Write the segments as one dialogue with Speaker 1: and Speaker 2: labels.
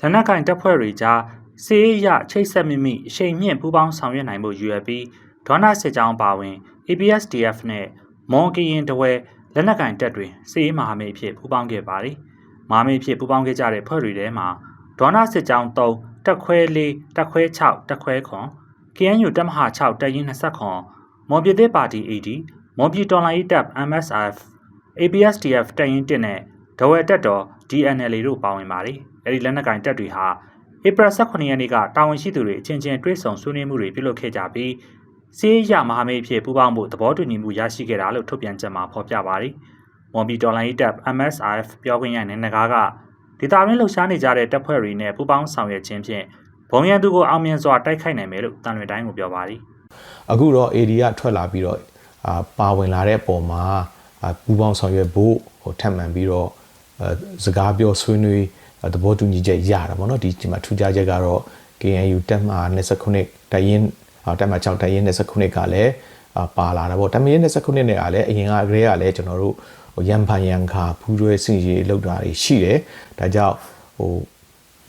Speaker 1: လက်နက်ကင်တပ်ဖွဲ့တွေကြားစီးရေးရချိတ်ဆက်မိမိအချိန်မြင့်ပူးပေါင်းဆောင်ရွက်နိုင်မှုရွယ်ပြီးဒေါနာစစ်ကြောင်းပါဝင် APSDF နဲ့မွန်ကရင်တဝဲလက်နက်ကင်တပ်တွေစီးရေးမဟာမိတ်အဖြစ်ပူးပေါင်းခဲ့ပါတယ်။မဟာမိတ်အဖြစ်ပူးပေါင်းခဲ့ကြတဲ့ဖွဲ့တွေထဲမှာဒေါနာစစ်ကြောင်း3တက်ခွဲ4တက်ခွဲ6တက်ခွဲခွန် KNU တပ်မဟာ6တပ်ရင်း20ခွန်မွန်ပြည်သစ်ပါတီ AD မွန်ပြည်တော်လှန်ရေးတပ် MSF APSDF တပ်ရင်း1နဲ့ဒဝဲတက်တော် DNLA တို့ပါဝင်ပါတယ်။ အဲဒီလက်နက်ကင်တပ်တွေဟာဧပြီ18ရက်နေ့ကတာဝန်ရှိသူတွေအချင်းချင်းတွဲဆုံဆွေးနွေးမှုတွေပြုလုပ်ခဲ့ကြပြီးစီးရမဟာမိတ်ဖြစ်ပူးပေါင်းမှုသဘောတူညီမှုရရှိခဲ့တာလို့ထုတ်ပြန်ချက်မှာဖော်ပြပါတယ်။မွန်ပြည်တော်လှန်ရေးတပ် MSF ပြောခွင့်ရနေနဂါကဒေတာရင်းလှုပ်ရှားနေကြတဲ့တပ်ဖွဲ့တွေနဲ့ပူးပေါင်းဆောင်ရွက်ခြင်းဖြင့်ဘုံရန်သူကိုအောင်မြင်စွာတိုက်ခိုက်နိုင်မယ်လို့တန်လွင်တိုင်းကိုပြောပါတယ်။
Speaker 2: အခုတော့ AD ကထွက်လာပြီးတော့အာပါဝင်လာတဲ့အပေါ်မှာအာပူပေါင်းဆောင်ရွက်ဖို့ဟိုထပ်မံပြီးတော့အဲစကားပြောဆွေးနွေး သဘောတူညီချက်ရတာပေါ့နော်ဒီဒီမှာထူးခြားချက်ကတော့ KNU တက်မှာ29တရင်တက်မှာ6တရင်29ကလည်းအာပါလာတာပေါ့တမရင်29နဲ့ကလည်းအရင်ကကလေးကလည်းကျွန်တော်တို့ဟိုရန်ဖန်ရန်ခါဖူးရွဲစင်ရီလောက်တာတွေရှိတယ်ဒါကြောင့်ဟို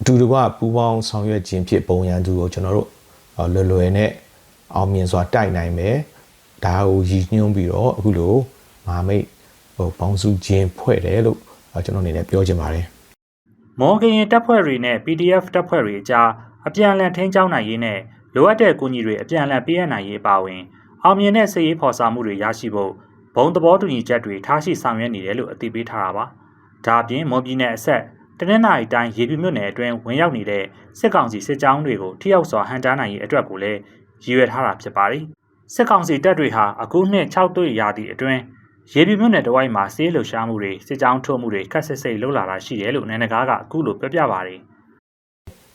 Speaker 2: အတူတကွပူပေါင်းဆောင်ရွက်ခြင်းဖြစ်ပုံရန်သူကိုကျွန်တော်တို့လွယ်လွယ်နဲ့အောင်မြင်စွာတိုက်နိုင်မယ်ဒါကိုရည်ညွှန်းပြီးတော့အခုလိုမဟာမိတ်ဟိုပေါင်းစုခြင်းဖွဲ့တယ်လို့ကျွန်တော်အနေနဲ့ပြောချင်ပါတယ်
Speaker 1: မော်ဂရင်တပ်ဖွဲ့တွေနဲ့ PDF တပ်ဖွဲ့တွေအကြားအပြန်အလှန်ထိန်းကျောင်းနိုင်ရေးနဲ့လိုအပ်တဲ့ကူညီတွေအပြန်အလှန်ပေးအပ်နိုင်ရေးပါဝင်အောင်မြင်တဲ့စစ်ရေးဖော်ဆောင်မှုတွေရရှိဖို့ဘုံသဘောတူညီချက်တွေထားရှိဆောင်ရွက်နေတယ်လို့အသိပေးထားတာပါ။ဒါအပြင်မော်ပြည်နယ်အဆက်တနင်္လာရီတိုင်းရေပြူမြို့နယ်အတွင်းဝင်ရောက်နေတဲ့စစ်ကောင်စီစစ်ကြောင်းတွေကိုထိရောက်စွာဟန်တားနိုင်ရေးအတွက်ကိုလည်းရည်ရွယ်ထားတာဖြစ်ပါတယ်။စစ်ကောင်စီတပ်တွေဟာအခုနှစ်6တွေ့ရာသီအတွင်း ရေပြူမြို့နယ်တဝိုက်မှာစေးလှုပ်ရှားမှုတွေစစ်ကြောင်းထိုးမှုတွေခက်ဆစ်စိတ်လှုပ်လာတာရှိတယ်လို့နိုင်ငံကားကအခုလိုပြောပြပါတယ်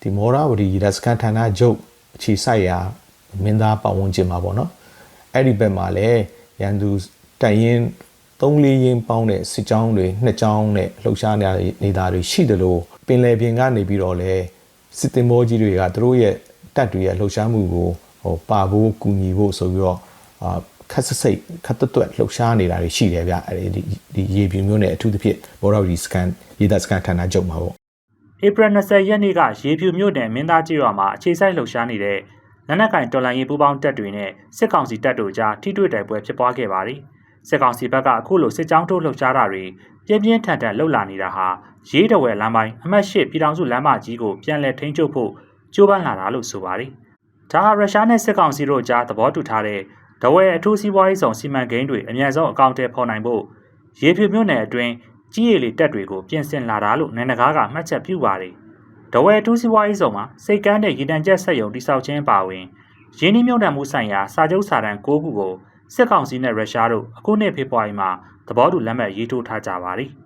Speaker 2: ဒီမောရဝတီရက်စကန်ဌာနချုပ်အခြေစိုက်ရာမင်းသားပတ်ဝန်းကျင်မှာပေါ့နော်အဲ့ဒီဘက်မှာလည်းရန်သူတိုင်ရင်3လေးရင်ပေါင်းတဲ့စစ်ကြောင်းတွေနှစ်ကြောင်းနဲ့လှုပ်ရှားနေတာတွေရှိတယ်လို့ပင်လယ်ပြင်ကနေပြီးတော့လဲစစ်တင်မောကြီးတွေကသူတို့ရဲ့တပ်တွေရဲ့လှုပ်ရှားမှုကိုဟိုပါဖို့ကူညီဖို့ဆိုပြီးတော့အာ ခက်ဆစိတ်ခက်တွတ်လှုပ်ရှားနေတာတွေရှိတယ်ဗျအဲ့ဒီဒီရေပြူမျိုးနဲ့အထူးသဖြင့်ဘောရဝတီစကန်ရေတပ်စကန်ဌာနချုပ်မှာပေါ့
Speaker 1: ဧပြီ20ရက်နေ့ကရေဖြူမြို့နယ်မင်းသားကျေးရွာမှာအခြေစိုက်လှုပ်ရှားနေတဲ့လက်နက်ကင်တော်လှန်ရေးပူးပေါင်းတပ်တွေနဲ့စစ်ကောင်စီတပ်တို့ကြားထိတွေ့တိုက်ပွဲဖြစ်ပွားခဲ့ပါတယ်။စစ်ကောင်စီဘက်ကအခုလိုစစ်ကြောင်းထိုးလှုပ်ရှားတာတွေပြင်းပြင်းထန်ထန်လှုပ်လာနေတာဟာရေးတဝဲလမ်းပိုင်းအမှတ်၈ပြည်ထောင်စုလမ်းမကြီးကိုပြန်လည်ထိန်းချုပ်ဖို့ကြိုးပမ်းလာတာလို့ဆိုပါတယ်။ဒါဟာရုရှားနဲ့စစ်ကောင်စီတို့ကြားသဘောတူထားတဲ့ တဝဲအထူးစီးပွားရေးဆောင်စီမံကိန်းတွေအများဆုံးအကောင့်ထဲပေါ်နိုင်ဖို့ရေဖြူမြို့နယ်အတွင်းကြီးရည်လေးတက်တွေကိုပြင်ဆင်လာတာလို့နိုင်ငံကားကမှတ်ချက်ပြုပါတယ်။ဒဝဲတူးစီးပွားရေးဆောင်မှာစိတ်ကမ်းတဲ့ရေတံကျက်ဆက်ယုံတိစောက်ခြင်းပါဝင်ရင်းနှီးမြှုပ်နှံမှုဆိုင်ရာစာချုပ်စာတမ်း၉ခုကိုစစ်ကောင်စီနဲ့ရုရှားတို့အခုနှစ်ဖေဖော်ဝါရီမှာသဘောတူလက်မှတ်ရေးထိုးထားကြပါတယ်။